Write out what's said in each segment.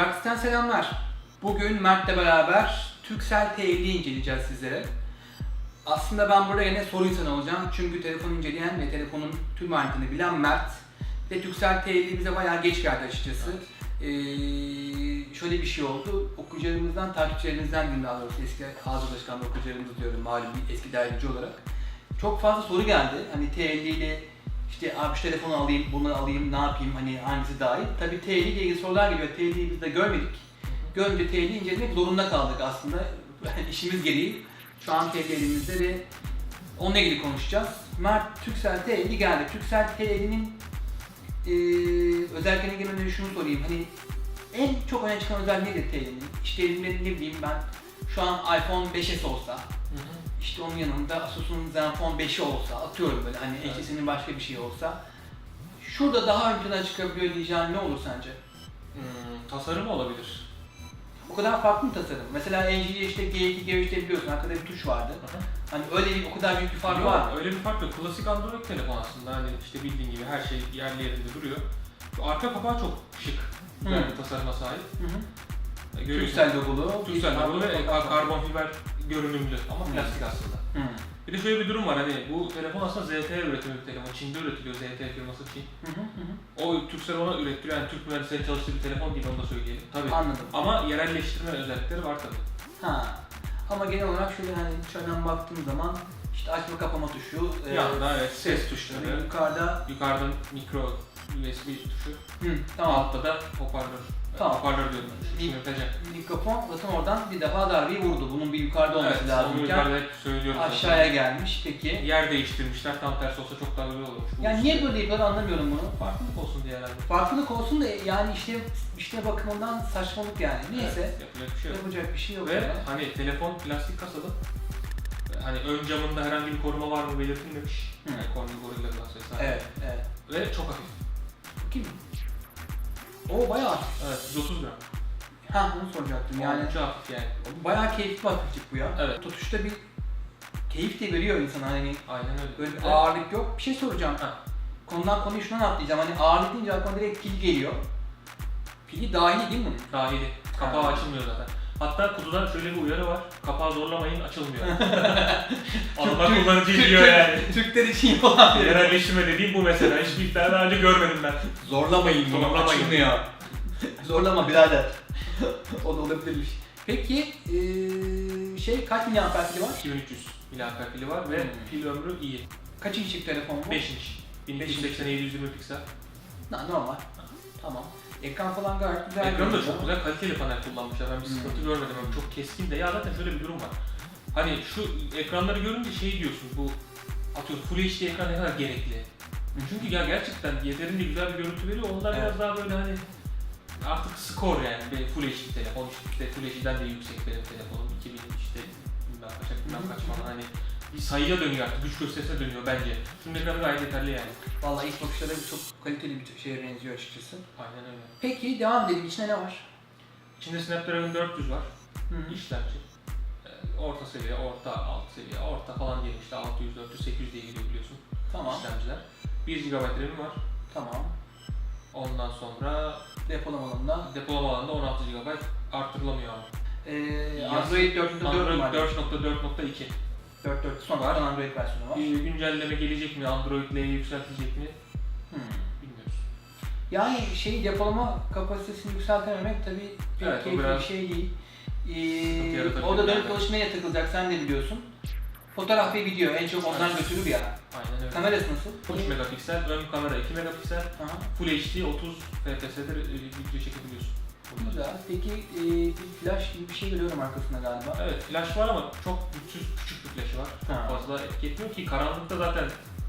Praxis'ten selamlar. Bugün Mert'le beraber Turkcell T50'yi inceleyeceğiz sizlere. Aslında ben burada yine soru insanı olacağım. Çünkü telefonu inceleyen ve telefonun tüm ayrıntını bilen Mert. Ve Turkcell T50 bize bayağı geç geldi açıkçası. Ee, şöyle bir şey oldu. Okuyucularımızdan, takipçilerimizden diyeyim daha doğrusu eski ağız alışkanlığı okuyucularımız diyorum malum eski dergici olarak. Çok fazla soru geldi. Hani T50 ile işte abi şu telefonu alayım, bunu alayım, ne yapayım, hani hangisi daha iyi? Tabii T50 ile ilgili sorular geliyor. T50'yi biz de görmedik. Görünce T50'yi incelemek zorunda kaldık aslında. İşimiz gereği. Şu an T50 elimizde ve onunla ilgili konuşacağız. Mert Türksel T50 geldi. Türksel T50'nin e, özelliklerine girmeden şunu sorayım. Hani en çok öne çıkan özelliği nedir T50'nin? İşte elimde ne bileyim ben şu an iPhone 5S olsa, işte onun yanında Asus'un Zenfone 5'i olsa, atıyorum böyle hani Evet. HTC'nin başka bir şey olsa. Şurada daha ön plana çıkabiliyor diyeceğin ne olur sence? Hmm, tasarımı olabilir. O kadar farklı mı tasarım? Mesela LG'de işte G2, G3'te biliyorsun arkada bir tuş vardı. Hani öyle bir o kadar büyük bir fark var mı? öyle bir fark yok. Klasik Android telefon aslında. Hani işte bildiğin gibi her şey yerli yerinde duruyor. Arka kapağı çok şık. Güzel Hı. bir tasarıma sahip. Hı hı. E, görüyorsun. Türksel logolu. Türksel logolu ve karbon fiber görünümlü ama plastik aslında. Hı. Bir de şöyle bir durum var hani bu telefon aslında ZTE üretimi bir telefon. Çin'de üretiliyor ZTE firması Çin. Hı hı hı. O Türksel ona ürettiriyor yani Türk mühendislerin çalıştığı bir telefon değil onu da söyleyelim. Tabii. Anladım. Ama yerelleştirme özellikleri var tabii. Ha. Ama genel olarak şöyle hani dışarıdan baktığım zaman işte açma kapama tuşu, e, Yanında evet ses ses tuşları, tuşları. yukarıda Yukarıda mikro USB tuşu. Hı, tamam. Altta da hoparlör. Tamam. Bir- Şimdi ötece. Mikrofon zaten oradan bir defa darbeyi vurdu. Bunun bir yukarıda olması Evet, lazım. onu yukarıda hep söylüyoruz. zaten. Aşağıya gelmiş peki. Yer değiştirmişler. Tam tersi olsa çok daha güzel olurmuş. Yani niye böyle yapıyorlar anlamıyorum bunu. Farklılık olsun diye herhalde. Farklılık olsun da yani işte işte bakımından saçmalık yani. Neyse. Evet, yapacak bir şey yok. Yapacak bir şey yok. Ve ya. hani telefon plastik kasalı. Hani ön camında herhangi bir koruma var mı belirtilmemiş. Hı. Yani Corning Gorilla Glass vesaire. Evet, evet. Ve çok hafif. Bakayım. O bayağı hafif. Evet, 130 gram. Ha bunu soracaktım yani. Çok hafif yani. Bayağı keyifli bir hafiflik bu ya. Evet. Tutuşta bir keyif de veriyor insana hani Aynen öyle. böyle bir ağırlık yok. Bir şey soracağım. Ha. Konudan konuyu şuna atlayacağım. Hani ağırlık deyince aklıma direkt pil geliyor. Pili dahili değil mi? Dahili. Kapağı Ha. açılmıyor zaten. Hatta kutuda şöyle bir uyarı var. Kapağı zorlamayın açılmıyor. Allah kullanıcı diyor yani. Türkler için bir Yerelleştirme dediğim bu mesela. Hiçbir tane daha önce görmedim ben. Zorlamayın bunu. Zorlamayın. Açılmıyor. Zorlama birader. o da olabilirmiş. Peki eee, şey kaç miliamper pili var? 2300 mAh pili var ve Hmm. pil ömrü iyi. Kaç inçlik telefon bu? 5 inç. 1280 720 piksel. Na, normal. Tamam. Ekran falan gayet güzel. Ekranı da çok güzel kaliteli panel kullanmışlar. Ben bir Hmm. sıkıntı görmedim. ama çok keskin de. Ya zaten şöyle bir durum var. Hani şu ekranları görünce şey diyorsun bu atıyorum Full HD ekran ne kadar gerekli. Çünkü ya gerçekten yeterince güzel bir görüntü veriyor. Onlar Evet. biraz daha böyle hani artık skor yani. Bir Full HD telefon işte Full HD'den de yüksek benim telefonum. 2000 işte bilmem kaç bilmem kaç falan hani sayıya dönüyor artık. Güç gösterisine dönüyor bence. Şunun ekranı gayet yeterli yani. Vallahi ilk bakışlarda çok kaliteli bir şeye benziyor açıkçası. Aynen öyle. Peki devam edelim. İçinde ne var? İçinde Snapdragon 400 var. Hı işlemci. Ee, Orta seviye, orta, alt seviye, orta falan diyelim işte 600, 400, 800 diye gidiyor biliyorsun Tamam. işlemciler. 1 GB RAM'i var. Tamam. Ondan sonra Depolama alanında. depolama alanında 16 GB artırılamıyor. Ee, Android 4.4 Android var. 4.4.2. 4.4 son var. Android versiyonu var. Bir güncelleme gelecek mi? Android L'ye yükseltilecek mi? Hmm. Bilmiyoruz. Yani şey depolama kapasitesini yükseltememek tabii bir Evet, biraz bir şey değil. Ee, o da dönüp yani. dolaşmaya takılacak sen de biliyorsun. Fotoğraf ve video en çok ondan götürür ya. Aynen öyle. Kamerası nasıl? 3 megapiksel, ön kamera 2 megapiksel, Aha, Full HD 30 FPS'de video çekebiliyorsun. Bunda. güzel. Peki e, bir flash gibi bir şey görüyorum arkasında galiba. Evet flash var ama çok güçsüz küçük bir flashı var. Çok Ha. fazla etki etmiyor ki karanlıkta zaten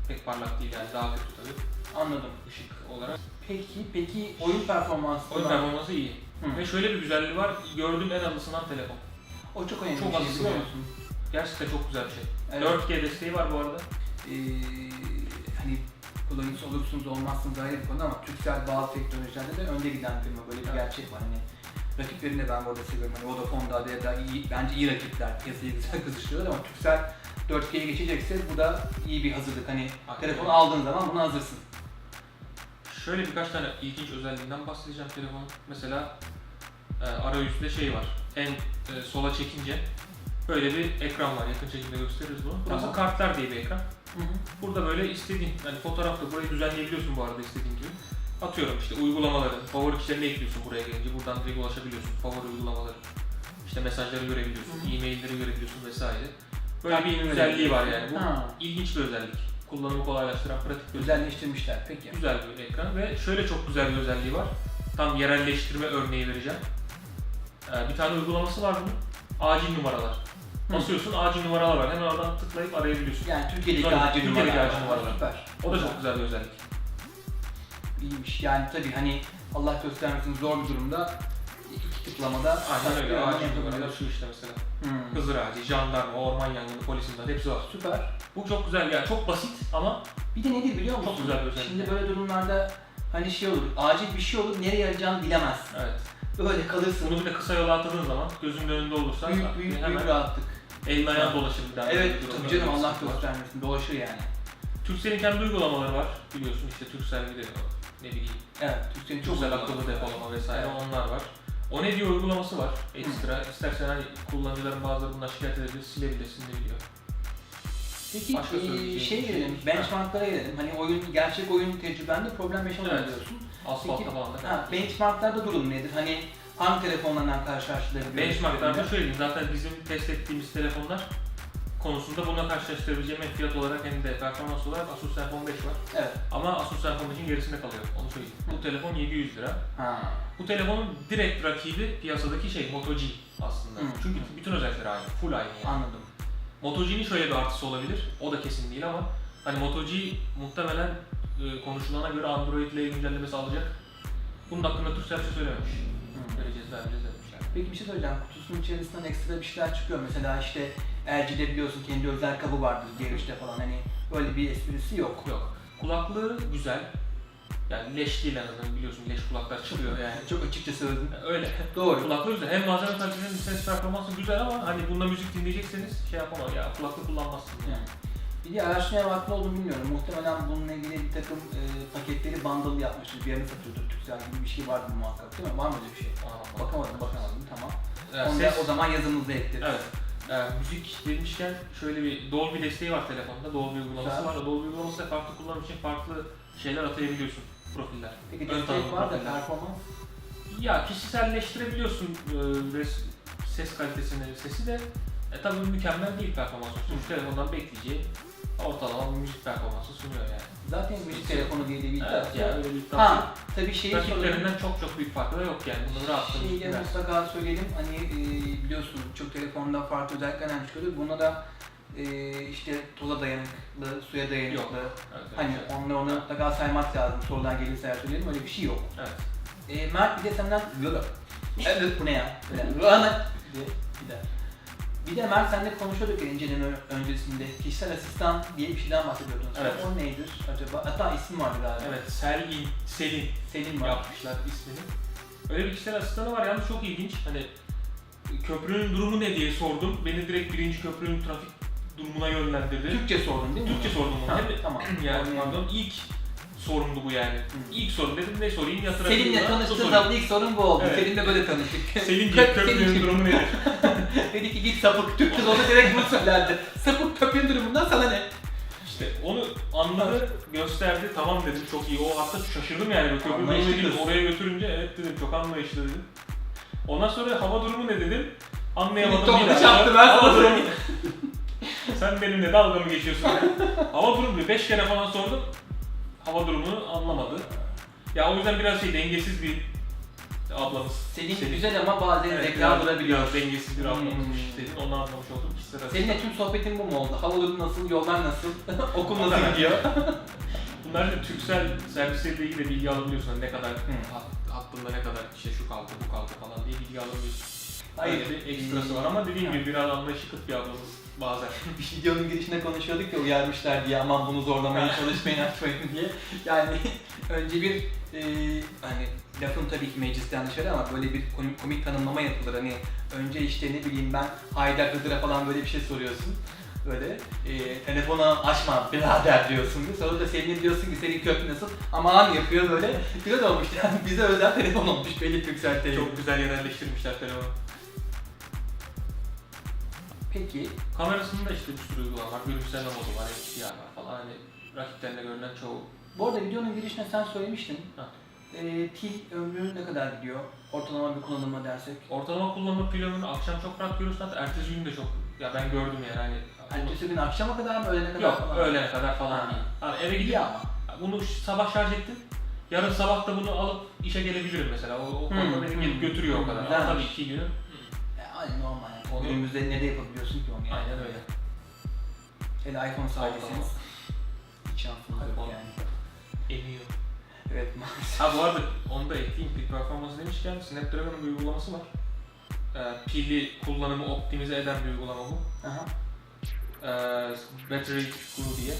pek parlak değil yani daha kötü tabii Anladım. ışık olarak. Peki peki oyun performansı Oyun performansı iyi. Hı. Ve şöyle bir güzelliği var. Gördüğüm en az ısınan telefon. O çok önemli Çok bir şey az biliyor ısınıyor. musun? Gerçekten çok güzel bir şey. Evet. 4G desteği var bu arada. Ee, kullanıcısı olursunuz olmazsınız ayrı bir konu ama Türksel bazı teknolojilerde de önde giden firma böyle bir Evet. gerçek var. Hani rakiplerini de ben burada seviyorum. Hani Vodafone'da ya da iyi, bence iyi rakipler piyasayı güzel kızıştırıyorlar ama Türksel 4G'ye geçecekse bu da iyi bir hazırlık. Hani Aynen telefonu aldığın zaman buna hazırsın. Şöyle birkaç tane ilginç özelliğinden bahsedeceğim telefonun. Mesela e, arayüzde şey var. En e, sola çekince böyle bir ekran var. Yakın çekimde gösteririz bunu. Burası Tamam. kartlar diye bir ekran. Hı hı. Burada böyle istediğin, yani fotoğrafta burayı düzenleyebiliyorsun bu arada istediğin gibi. Atıyorum işte uygulamaları, favori kişilerini ekliyorsun buraya gelince. Buradan direkt ulaşabiliyorsun. Favori uygulamaları. İşte mesajları görebiliyorsun, Hı e-mailleri görebiliyorsun vesaire. Böyle bir Takvimi güzelliği var yani. Bu Ha. ilginç bir özellik. Kullanımı kolaylaştıran pratik bir özellik. Özelleştirmişler peki. Güzel bir ekran ve şöyle çok güzel bir özelliği var. Tam yerelleştirme örneği vereceğim. Ee, bir tane uygulaması var bunun. Acil numaralar. Basıyorsun acil numaralar var. Hemen oradan tıklayıp arayabiliyorsun. Yani Türkiye'deki Tabii, acil Türkiye'deki numaralar. numaralar. Süper. O da çok güzel bir özellik. İyiymiş. Yani tabii hani Allah göstermesin zor bir durumda iki tıklamada Aynen öyle. hemen Acil numaralar yapabiliyorsun. şu işte mesela. Hmm. Hızır ağacı, jandarma, orman yangını, polis imdat hepsi var. Süper. Bu çok güzel yani çok basit ama Bir de nedir biliyor musun? Çok güzel bir özellik. Şimdi böyle durumlarda hani şey olur, acil bir şey olur, nereye arayacağını bilemezsin. evet. Böyle kalırsın. Bunu bir de kısa yola atladığın zaman gözünün önünde olursa büyük büyük hemen büyük rahatlık. Elin ayağın dolaşır bir daha. Evet, tabii canım Allah göstermesin. Dolaşır yani. Turkcell'in kendi uygulamaları var biliyorsun işte Turkcell bir de ne bileyim Evet, Türkçenin çok güzel akıllı depolama vesaire onlar var. O ne diyor uygulaması var ekstra. İstersen hani kullanıcıların bazıları bundan şikayet edebilir, silebilir, silinebiliyor. Peki Başka e, şey şey gelelim, yok. benchmarklara gelelim. Hani oyun, gerçek oyun tecrübende problem yaşamadın Evet. diyorsun. Asfaltta falan da. Ha, benchmarklarda durum nedir? Hani hangi telefonlardan karşılaştırabiliyoruz? Benchmarklarda şöyle diyeyim zaten bizim test ettiğimiz telefonlar konusunda bununla karşılaştırabileceğim hem fiyat olarak hem de performans olarak Asus Zenfone 5 var. Evet. Ama Asus Zenfone 5'in gerisinde kalıyor onu söyleyeyim. Bu telefon 700 lira. Ha. Bu telefonun direkt rakibi piyasadaki şey Moto G aslında. Hı. Çünkü bütün özellikleri aynı, full aynı yani. Anladım. Moto G'nin şöyle bir artısı olabilir. O da kesin değil ama hani Moto G muhtemelen e, konuşulana göre Android ile güncellemesi alacak. Bunun hakkında Turkcell bir şey söylememiş. Vereceğiz, vereceğiz demişler. Peki bir şey söyleyeceğim. Kutusunun içerisinden ekstra bir şeyler çıkıyor. Mesela işte LG'de biliyorsun kendi özel kabı vardır diğer işte falan. Hani böyle bir esprisi yok. Yok. Kulaklığı güzel. Yani leş değil en azından biliyorsun leş kulaklar çıkıyor yani. Çok açıkça söyledim. Öyle. Doğru. Kulaklığı güzel. Hem malzeme kalitesi hem ses performansı güzel ama hani bunda müzik dinleyecekseniz şey yapamam ya kulaklık kullanmazsınız yani. Bir araştırmaya vakti olduğunu bilmiyorum. Muhtemelen bununla ilgili bir takım e, paketleri bundle yapmıştır. Bir yerine satıyordur Türksel gibi bir şey vardı muhakkak değil mi? Var mı öyle bir şey? Aa, Bakamadım, bakamadım. Tamam. Onu ses- da o zaman yazımızda ekleriz. Evet. Ee, müzik demişken şöyle bir Dolby desteği var telefonda. Dolby uygulaması Güzel. var. Dolby uygulamasıyla farklı kullanım için farklı şeyler atayabiliyorsun profiller. Peki Ön destek var da performans. Ya kişiselleştirebiliyorsun e, ses kalitesini, sesi de e, tabii mükemmel değil performans. Şu telefondan bekleyeceği ortalama bir müzik performansı sunuyor yani. Zaten müzik telefonu diye de bir Evet, var. yani bir. Ha, tabii şeyi. Rakiplerinden çok çok büyük farkı da yok yani. Bunu rahatlıkla Şeyi de mutlaka söyleyelim. Hani e, biliyorsun çok telefonda farklı özelliklerden çıkıyordur. Buna da e, işte toza dayanıklı, suya dayanıklı. Yok. Evet, evet, Hani evet. onları onu mutlaka saymak lazım. Sorular gelirse eğer söyleyelim. Öyle bir şey yok. Evet. E, Mert bir de senden Yok. Evet bu ne ya? Böyle Rana diye bir de. Bir de Mert seninle konuşuyorduk inceleme öncesinde. Kişisel asistan diye bir şeyden bahsediyordun. Evet. O nedir acaba? Hatta isim vardı galiba. Evet, Selin, Selin Selim var. yapmışlar ismini. Öyle bir kişisel asistanı var yalnız çok ilginç. Hani köprünün durumu ne diye sordum. Beni direkt birinci köprünün trafik durumuna yönlendirdi. Türkçe sordun değil mi? Türkçe sordum onu. Ha, tamam. yani pardon ilk sorumdu bu yani. İlk sorum dedim ne sorayım ya trafik Selin'le durumuna, tanıştığı sorayım. zaman ilk sorun bu oldu. Evet. Selin'le böyle tanıştık. Selin'ciğim köprünün Selin'ciğim. durumu nedir? Dedi ki git sapık. Türkçe olsa direkt bunu söylerdi. Sapık köpeğin durumundan sana ne? İşte onu anladı, gösterdi. Tamam dedim çok iyi. O hatta şaşırdım yani. Köprünün durumu kız. Oraya götürünce evet dedim çok anlayışlı dedim. Ondan sonra hava durumu ne dedim? Anlayamadım. Bir çarptı, ben Hava sana. Sen benimle dalga mı geçiyorsun? hava durumu 5 kere falan sordum. Hava durumunu anlamadı. Ya o yüzden biraz şey dengesiz bir ablamız. Selin Selin. güzel ama bazen Evet, zeka biraz- durabiliyor. Biraz dengesiz bir ablamız. Hmm. Selin onu anlamış oldum. Kişisel Seninle tüm sohbetin bu mu oldu? Hava durumu nasıl, yollar nasıl, okul nasıl Evet. gidiyor? Bunlar da Türksel servisleriyle ilgili de bilgi alabiliyorsun. Hani Ne kadar Hı. hat, hattında ne kadar işte şu kaldı bu kaldı falan diye bilgi alabiliyorsun. Hayır. Öyle bir ekstrası var ama dediğim gibi biraz anlayışı kıt bir ablamız bazen. Bir videonun girişinde konuşuyorduk ya uyarmışlar diye aman bunu zorlamaya çalışmayın açmayın diye. Yani önce bir e, hani lafın tabii ki meclisten dışarı ama böyle bir komik, komik tanımlama yapılır. Hani önce işte ne bileyim ben Haydar Hıdır'a falan böyle bir şey soruyorsun. Böyle e, telefonu açma birader diyorsun. Sonra da senin diyorsun ki senin köprü nasıl? Aman yapıyor böyle. Güzel olmuş yani bize özel telefon olmuş belli Türksel. Çok güzel yerelleştirmişler telefonu. Peki Kamerasında işte bir sürü uygulama var. Görüntüleme modu var, HDR var falan. Hani rakiplerinde görünen çoğu. bu arada videonun girişinde sen söylemiştin. Ha. E, pil ömrü ne kadar gidiyor? Ortalama bir kullanıma dersek. Ortalama kullanma pil ömrünü akşam çok rahat görüyorsun hatta ertesi gün de çok. Ya ben gördüm yani hani. Ertesi gün akşama kadar mı öğlene kadar Yok falan? öğlene kadar falan değil. Hani eve gidip ama. bunu sabah şarj ettim. Yarın sabah da bunu alıp işe gelebilirim mesela. O, o konuda Hmm, beni hmm. götürüyor o kadar. Ama tabii iki günü. Yani normal yani. Onu- Günümüzde ne de yapabiliyorsun ki onu yani. Aynen öyle. Hele iPhone sahibiyseniz hiç şansınız yok yani. Emiyor. Evet maalesef. Ha bu arada onu da ekleyeyim pil performansı demişken Snapdragon'un bir uygulaması var. Ee, pili kullanımı optimize eden bir uygulama bu. Aha. Ee, Battery Glue diye.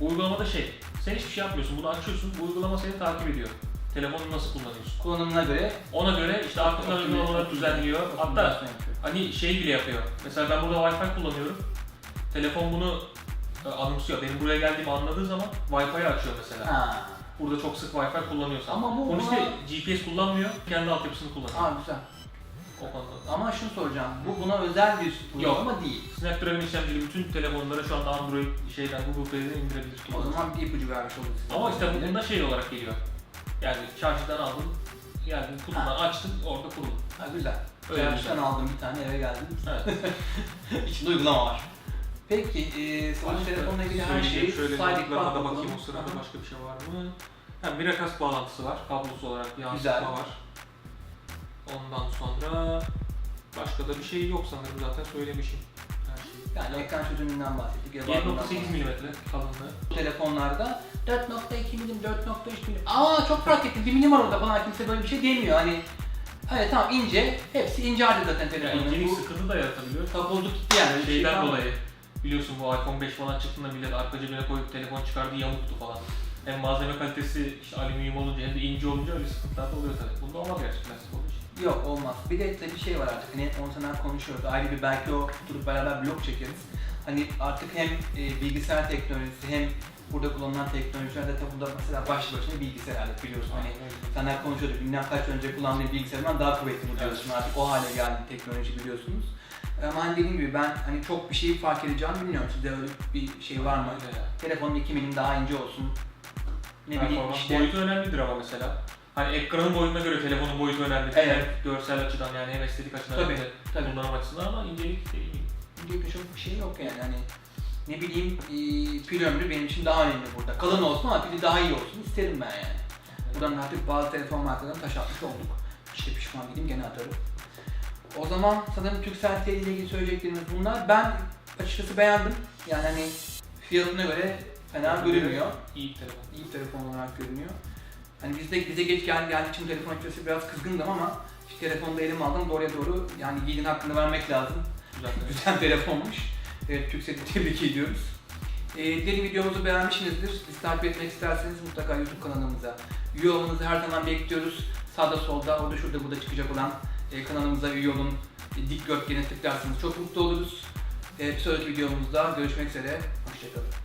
Bu uygulamada şey, sen hiçbir şey yapmıyorsun, bunu açıyorsun, bu uygulama seni takip ediyor. Telefonu nasıl kullanıyorsun? Kullanımına göre Ona göre işte aktif uygulamaları düzenliyor. Hatta. Hani şey bile yapıyor. Mesela ben burada Wi-Fi kullanıyorum. Telefon bunu e, anımsıyor. Benim buraya geldiğimi anladığı zaman Wi-Fi'yi açıyor mesela. Ha. Burada çok sık Wi-Fi kullanıyorsan. Ama bu işte buna- GPS kullanmıyor, kendi altyapısını kullanıyor. Aa güzel. O konuda. Ama şunu soracağım. Bu buna özel bir uygulama değil. Snapdragon işlemcili bütün telefonlara şu anda Android şeyden Google Play'den indirebilir. O zaman bir ipucu vermiş oldu size. Ama işte bu bunda şey olarak geliyor. Yani şarjdan aldın, geldin kutudan açtın, orada kuruldu. Ha güzel. Öyle Çarşıdan aldım bir tane eve geldim. Evet. İçinde uygulama var. Peki, e, senin telefonla ilgili her şeyi şöyle saydık. da bakayım o sırada Aha. başka bir şey var mı? Ha, Miracast bağlantısı var, kablosu olarak bir Güzel. yansıtma var. Ondan sonra başka da bir şey yok sanırım zaten söylemişim. Her şeyi. Yani ekran çözünürlüğünden bahsettik. ya da 7.8 bahsettik. mm kalınlığı. Bu telefonlarda 4.2 milim, 4.3 milim. Aa çok fark ettim. 1 milim var orada falan kimse böyle bir şey demiyor. Hani evet tamam ince. Hepsi ince halde zaten Yani telefonun. incelik bu sıkıntı da yaratabiliyor. kapozduk gitti yani. şey Şeyden kalmadı. dolayı biliyorsun bu iPhone 5 falan çıktığında millet arka cebine koyup telefon çıkardı yamuktu falan. Hem malzeme kalitesi işte alüminyum olunca hem de ince olunca öyle sıkıntılar da oluyor tabii. Bunda olmaz olduğu için. Yok olmaz. Bir de tabii bir şey var artık. Hani onu senden konuşuyoruz. Ayrı bir belki o oturup beraber blog çekeriz. Hani artık hem e, bilgisayar teknolojisi hem burada kullanılan teknolojiler de tabii burada mesela başlı başına bilgisayar alet biliyorsun. Hani senden konuşuyorduk. Bilmem kaç önce kullandığım bilgisayardan daha kuvvetli bu diyorsun. Artık o hale geldi teknoloji biliyorsunuz. Ama hani dediğim gibi ben hani çok bir şey fark edeceğimi bilmiyorum. Sizde öyle bir şey var mı? Ya. Telefonun 2 milim daha ince olsun. Ne bileyim Performans işte. boyutu önemlidir ama mesela. Hani ekranın boyutuna göre telefonun boyutu önemli. Evet. Hem görsel açıdan yani hem estetik açıdan Tabii, hem de tabii. kullanım açısından ama incelik. Diye çok bir şey yok yani hani ne bileyim e, pil ömrü benim için daha önemli burada. Kalın olsun ama pili daha iyi olsun isterim ben yani. Buradan artık bazı telefon markalarına taş atmış olduk. İşte pişman değilim gene atarım. O zaman sanırım Turkcell TL ile ilgili söyleyeceklerimiz bunlar. Ben açıkçası beğendim. Yani hani fiyatına göre fena görünmüyor. İyi bir telefon. İyi bir telefon olarak görünüyor. Hani bizde bize geç geldi geldiği için telefon açıkçası biraz kızgındım ama işte telefonu da elime aldım doğruya doğru yani yiğidin hakkını vermek lazım. Güzel. Güzel telefonmuş. Evet, Türkcell'i tebrik ediyoruz. Ee, diğer videomuzu beğenmişsinizdir. Bizi takip etmek isterseniz mutlaka YouTube kanalımıza üye olmanızı her zaman bekliyoruz. Sağda solda, orada şurada burada çıkacak olan e, kanalımıza üye olun. E, dik görkene tıklarsanız çok mutlu oluruz. E, bir sonraki videomuzda görüşmek üzere. Hoşçakalın.